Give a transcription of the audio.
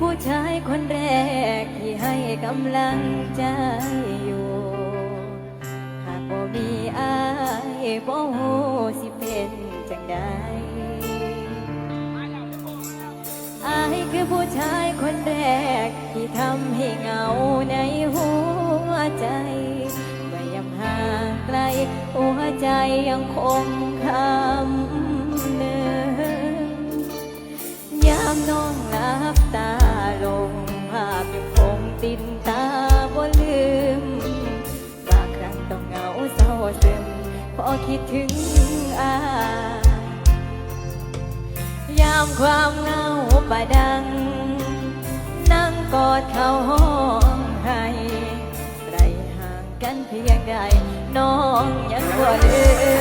ผู้ชายคนแรกที่ให้กำลังใจอยู่ หากบ่มีอายบ่ฮู้สิเป็นจังใดอายคือผู้ชายคนแรกที่ทำให้เหงาในหัวใจไม่ยำห่างไกลหัวใจยังคงคำเนินยามน้องหลับตา คงติดตาบ่ลืมบางครั้งต้องเหงาเศร้าซึมพอคิดถึงอายามความเหงาปะดัง นั่งกอดเขาห้องให้ไรห่างกันเพียงใดน้องยังบ่ลืม